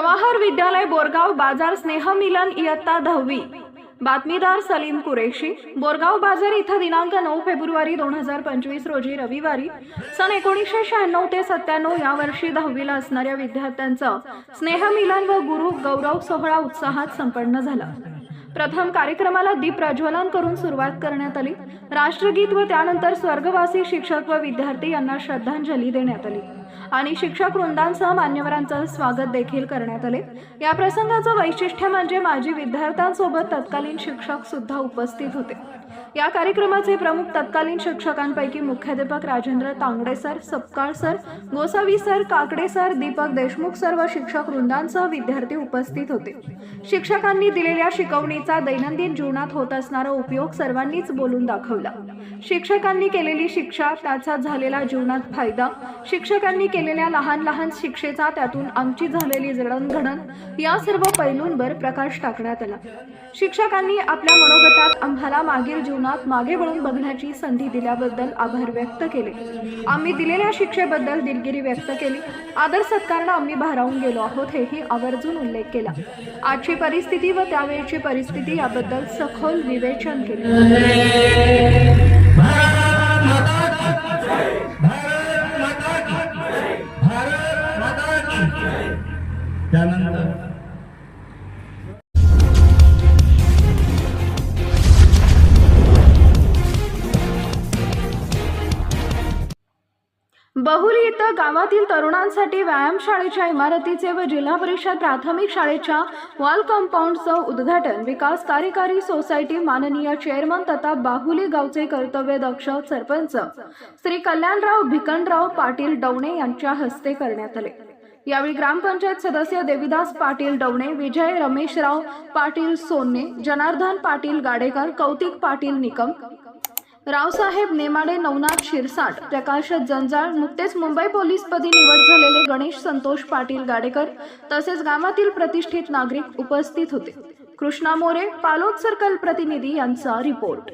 जवाहर विद्यालय बोरगाव बाजार स्नेहमिलन इयत्ता दहावी. बातमीदार सलीम कुरेशी बोरगाव बाजार इथं दिनांक नऊ फेब्रुवारी दोन हजार पंचवीस रोजी रविवारी सन एकोणीसशे शहाण्णव ते सत्त्याण्णव या वर्षी दहावीला असणाऱ्या विद्यार्थ्यांचा स्नेहमिलन व गुरु गौरव सोहळा उत्साहात संपन्न झाला. प्रथम कार्यक्रमाला दीप प्रज्वलन करून सुरुवात करण्यात आली. राष्ट्रगीत व त्यानंतर स्वर्गवासी शिक्षक व विद्यार्थी यांना श्रद्धांजली देण्यात आली. आणि शिक्षक वृंदांसह मान्यवरांचं स्वागत देखील करण्यात आले. या प्रसंगाचं वैशिष्ट्य म्हणजे माजी विद्यार्थ्यांसोबत तत्कालीन शिक्षक सुद्धा उपस्थित होते. या कार्यक्रमाचे प्रमुख तत्कालीन शिक्षकांपैकी मुख्याध्यापक Rajendra Tangade sir Sapkal sir Gosavi sir Kakade sir Deepak Deshmukh sir व शिक्षक वृंदांसह विद्यार्थी उपस्थित होते. शिक्षकांनी दिलेल्या शिकवणीचा दैनंदिन जीवनात होत असणारा उपयोग सर्वांनीच बोलून दाखवला. शिक्षकांनी केलेली शिक्षा त्याचा झालेला जीवनात फायदा शिक्षकांनी केलेल्या लहान लहान शिक्षेचा त्यातून आमची झालेली जडणघडण या सर्व पैलूंवर प्रकाश टाकण्यात आला. शिक्षकांनी आपल्या मनोगतात आम्हाला मागील जीवनात मागे वळून बघण्याची संधी दिल्याबद्दल आभार व्यक्त केले. आम्ही दिलेल्या शिक्षेबद्दल दिलगिरी व्यक्त केली. आदर सत्कारनं आम्ही भारावून गेलो आहोत हेही आवर्जून उल्लेख केला. आजची परिस्थिती व त्यावेळची परिस्थिती याबद्दल सखोल विवेचन केले. त्यानंतर बहुली इथं गावातील तरुणांसाठी व्यायामशाळेच्या इमारतीचे व जिल्हा परिषद प्राथमिक शाळेच्या वॉल कंपाऊंडचं उद्घाटन विकास कार्यकारी सोसायटी माननीय चेअरमन तथा बाहुली गावचे कर्तव्य दक्ष सरपंच श्री कल्याणराव भिकनराव पाटील डवणे यांच्या हस्ते करण्यात आले. यावेळी ग्रामपंचायत सदस्य देविदास पाटील डवणे विजय रमेशराव पाटील सोन्ने जनार्दन पाटील गाडेकर कौतिक पाटील निकम रावसाहेब नेमाडे नवनाथ शिरसाट प्रकाश जंजाळ नुकतेच मुंबई पोलीसपदी निवड झालेले गणेश संतोष पाटील गाडेकर तसेच गावातील प्रतिष्ठित नागरिक उपस्थित होते. कृष्णा मोरे पालोद सर्कल प्रतिनिधी यांचा रिपोर्ट.